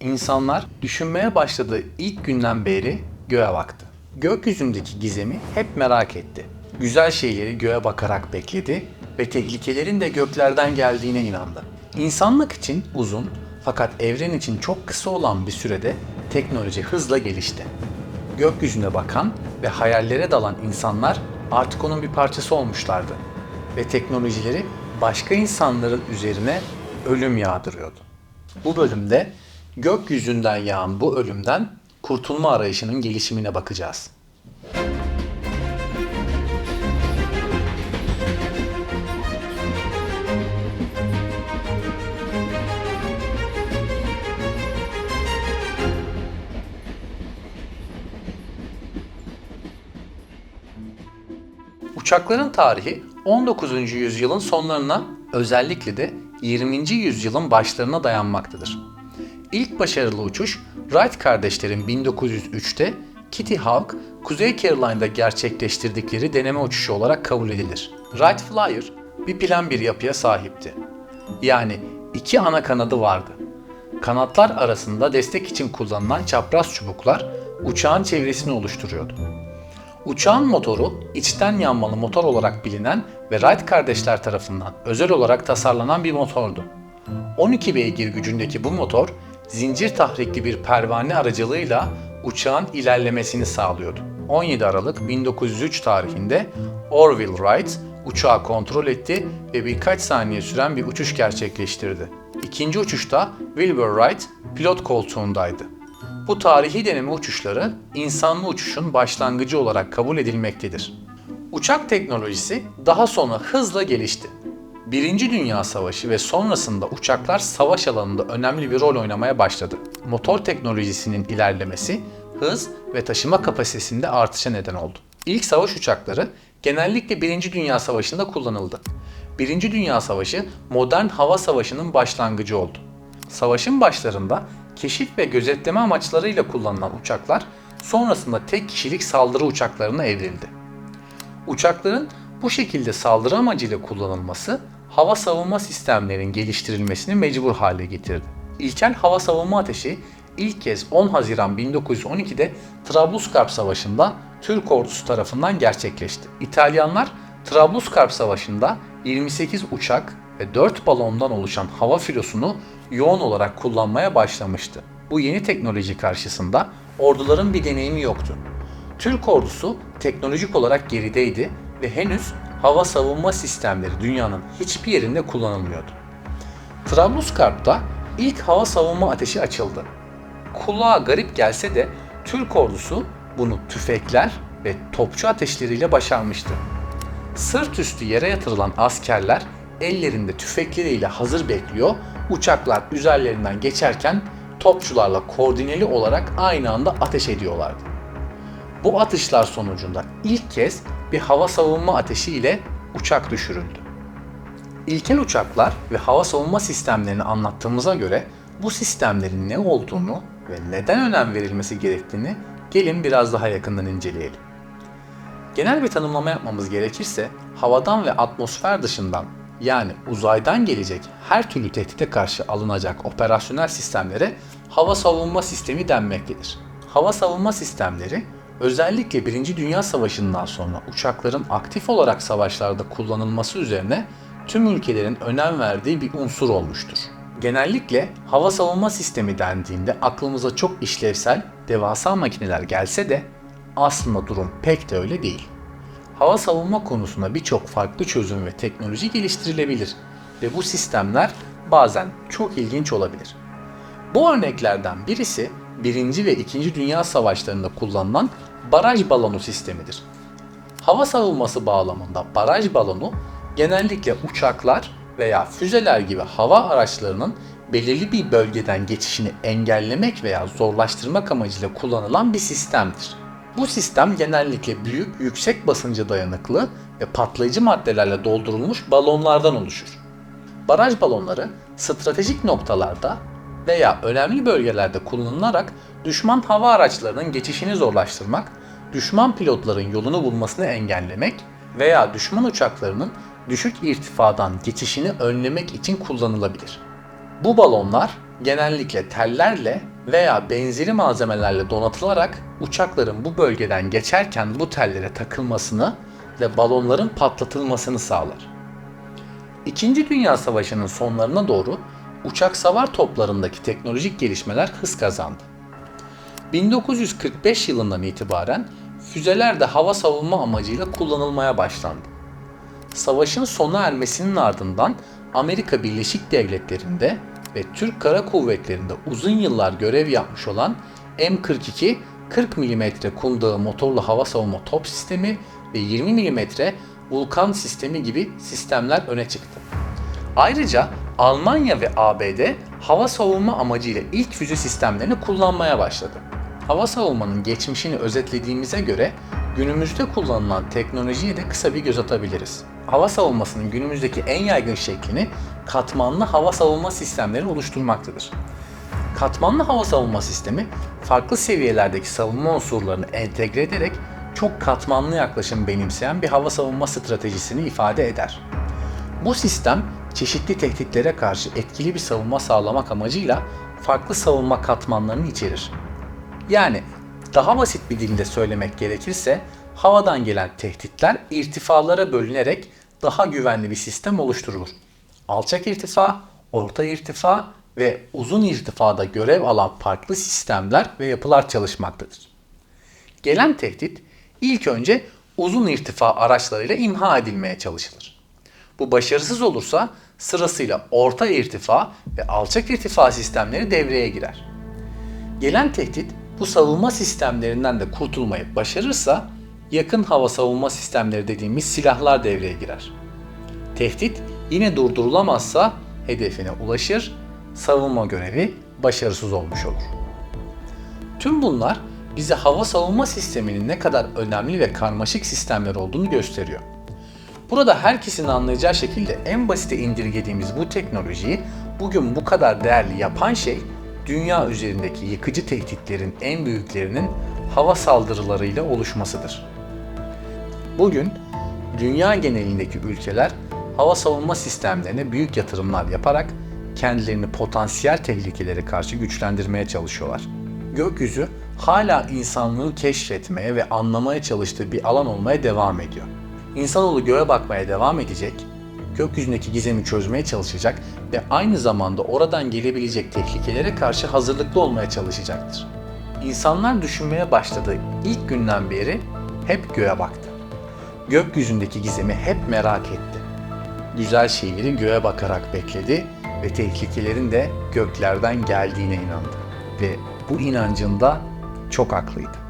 İnsanlar düşünmeye başladığı ilk günden beri göğe baktı. Gökyüzündeki gizemi hep merak etti. Güzel şeyleri göğe bakarak bekledi ve tehlikelerin de göklerden geldiğine inandı. İnsanlık için uzun fakat evren için çok kısa olan bir sürede teknoloji hızla gelişti. Gökyüzüne bakan ve hayallere dalan insanlar artık onun bir parçası olmuşlardı ve teknolojileri başka insanların üzerine ölüm yağdırıyordu. Bu bölümde gökyüzünden yağan bu ölümden kurtulma arayışının gelişimine bakacağız. Uçakların tarihi 19. yüzyılın sonlarına özellikle de 20. yüzyılın başlarına dayanmaktadır. İlk başarılı uçuş Wright kardeşlerin 1903'te Kitty Hawk, Kuzey Caroline'da gerçekleştirdikleri deneme uçuşu olarak kabul edilir. Wright Flyer bir plan bir yapıya sahipti. Yani iki ana kanadı vardı. Kanatlar arasında destek için kullanılan çapraz çubuklar uçağın çevresini oluşturuyordu. Uçağın motoru içten yanmalı motor olarak bilinen ve Wright kardeşler tarafından özel olarak tasarlanan bir motordu. 12 beygir gücündeki bu motor zincir tahrikli bir pervane aracılığıyla uçağın ilerlemesini sağlıyordu. 17 Aralık 1903 tarihinde Orville Wright uçağı kontrol etti ve birkaç saniye süren bir uçuş gerçekleştirdi. İkinci uçuşta Wilbur Wright pilot koltuğundaydı. Bu tarihi deneme uçuşları insanlı uçuşun başlangıcı olarak kabul edilmektedir. Uçak teknolojisi daha sonra hızla gelişti. Birinci Dünya Savaşı ve sonrasında uçaklar savaş alanında önemli bir rol oynamaya başladı. Motor teknolojisinin ilerlemesi hız ve taşıma kapasitesinde artışa neden oldu. İlk savaş uçakları genellikle Birinci Dünya Savaşı'nda kullanıldı. Birinci Dünya Savaşı modern hava savaşının başlangıcı oldu. Savaşın başlarında keşif ve gözetleme amaçlarıyla kullanılan uçaklar sonrasında tek kişilik saldırı uçaklarına evrildi. Uçakların bu şekilde saldırı amacıyla kullanılması hava savunma sistemlerinin geliştirilmesini mecbur hale getirdi. İlkel hava savunma ateşi ilk kez 10 Haziran 1912'de Trablusgarp Savaşı'nda Türk ordusu tarafından gerçekleşti. İtalyanlar Trablusgarp Savaşı'nda 28 uçak ve 4 balondan oluşan hava filosunu yoğun olarak kullanmaya başlamıştı. Bu yeni teknoloji karşısında orduların bir deneyimi yoktu. Türk ordusu teknolojik olarak gerideydi ve henüz hava savunma sistemleri dünyanın hiçbir yerinde kullanılmıyordu. Trablusgarp'ta ilk hava savunma ateşi açıldı. Kulağa garip gelse de Türk ordusu bunu tüfekler ve topçu ateşleriyle başarmıştı. Sırt üstü yere yatırılan askerler ellerinde tüfekleriyle hazır bekliyor, uçaklar üzerlerinden geçerken topçularla koordineli olarak aynı anda ateş ediyorlardı. Bu atışlar sonucunda ilk kez bir hava savunma ateşi ile uçak düşürüldü. İlkel uçaklar ve hava savunma sistemlerini anlattığımıza göre bu sistemlerin ne olduğunu ve neden önem verilmesi gerektiğini gelin biraz daha yakından inceleyelim. Genel bir tanımlama yapmamız gerekirse havadan ve atmosfer dışından yani uzaydan gelecek her türlü tehdite karşı alınacak operasyonel sistemlere hava savunma sistemi denmektedir. Hava savunma sistemleri özellikle 1. Dünya Savaşı'ndan sonra uçakların aktif olarak savaşlarda kullanılması üzerine tüm ülkelerin önem verdiği bir unsur olmuştur. Genellikle hava savunma sistemi dendiğinde aklımıza çok işlevsel, devasa makineler gelse de aslında durum pek de öyle değil. Hava savunma konusunda birçok farklı çözüm ve teknoloji geliştirilebilir ve bu sistemler bazen çok ilginç olabilir. Bu örneklerden birisi 1. ve 2. Dünya Savaşlarında kullanılan baraj balonu sistemidir. Hava savunması bağlamında baraj balonu genellikle uçaklar veya füzeler gibi hava araçlarının belirli bir bölgeden geçişini engellemek veya zorlaştırmak amacıyla kullanılan bir sistemdir. Bu sistem genellikle büyük, yüksek basınca dayanıklı ve patlayıcı maddelerle doldurulmuş balonlardan oluşur. Baraj balonları stratejik noktalarda veya önemli bölgelerde kullanılarak düşman hava araçlarının geçişini zorlaştırmak, düşman pilotların yolunu bulmasını engellemek veya düşman uçaklarının düşük irtifadan geçişini önlemek için kullanılabilir. Bu balonlar genellikle tellerle veya benzeri malzemelerle donatılarak uçakların bu bölgeden geçerken bu tellere takılmasını ve balonların patlatılmasını sağlar. İkinci Dünya Savaşı'nın sonlarına doğru uçak savar toplarındaki teknolojik gelişmeler hız kazandı. 1945 yılından itibaren füzeler de hava savunma amacıyla kullanılmaya başlandı. Savaşın sona ermesinin ardından Amerika Birleşik Devletleri'nde ve Türk Kara Kuvvetleri'nde uzun yıllar görev yapmış olan M42 40 mm kundağı motorlu hava savunma top sistemi ve 20 mm Vulkan sistemi gibi sistemler öne çıktı. Ayrıca Almanya ve ABD hava savunma amacıyla ilk füze sistemlerini kullanmaya başladı. Hava savunmanın geçmişini özetlediğimize göre günümüzde kullanılan teknolojiye de kısa bir göz atabiliriz. Hava savunmasının günümüzdeki en yaygın şeklini katmanlı hava savunma sistemleri oluşturmaktadır. Katmanlı hava savunma sistemi farklı seviyelerdeki savunma unsurlarını entegre ederek çok katmanlı yaklaşım benimseyen bir hava savunma stratejisini ifade eder. Bu sistem çeşitli tehditlere karşı etkili bir savunma sağlamak amacıyla farklı savunma katmanlarını içerir. Yani daha basit bir dilde söylemek gerekirse havadan gelen tehditler irtifalara bölünerek daha güvenli bir sistem oluşturulur. Alçak irtifa, orta irtifa ve uzun irtifada görev alan farklı sistemler ve yapılar çalışmaktadır. Gelen tehdit ilk önce uzun irtifa araçlarıyla imha edilmeye çalışılır. Bu başarısız olursa sırasıyla orta irtifa ve alçak irtifa sistemleri devreye girer. Gelen tehdit bu savunma sistemlerinden de kurtulmayı başarırsa yakın hava savunma sistemleri dediğimiz silahlar devreye girer. Tehdit yine durdurulamazsa hedefine ulaşır, savunma görevi başarısız olmuş olur. Tüm bunlar bize hava savunma sisteminin ne kadar önemli ve karmaşık sistemler olduğunu gösteriyor. Burada herkesin anlayacağı şekilde en basite indirgediğimiz bu teknolojiyi bugün bu kadar değerli yapan şey dünya üzerindeki yıkıcı tehditlerin en büyüklerinin hava saldırılarıyla oluşmasıdır. Bugün dünya genelindeki ülkeler hava savunma sistemlerine büyük yatırımlar yaparak kendilerini potansiyel tehlikelere karşı güçlendirmeye çalışıyorlar. Gökyüzü hala insanlığı keşfetmeye ve anlamaya çalıştığı bir alan olmaya devam ediyor. İnsanoğlu göğe bakmaya devam edecek, gökyüzündeki gizemi çözmeye çalışacak ve aynı zamanda oradan gelebilecek tehlikelere karşı hazırlıklı olmaya çalışacaktır. İnsanlar düşünmeye başladığı ilk günden beri hep göğe baktı. Gökyüzündeki gizemi hep merak etti. Güzel şeyleri göğe bakarak bekledi ve tehlikelerin de göklerden geldiğine inandı. Ve bu inancında çok haklıydı.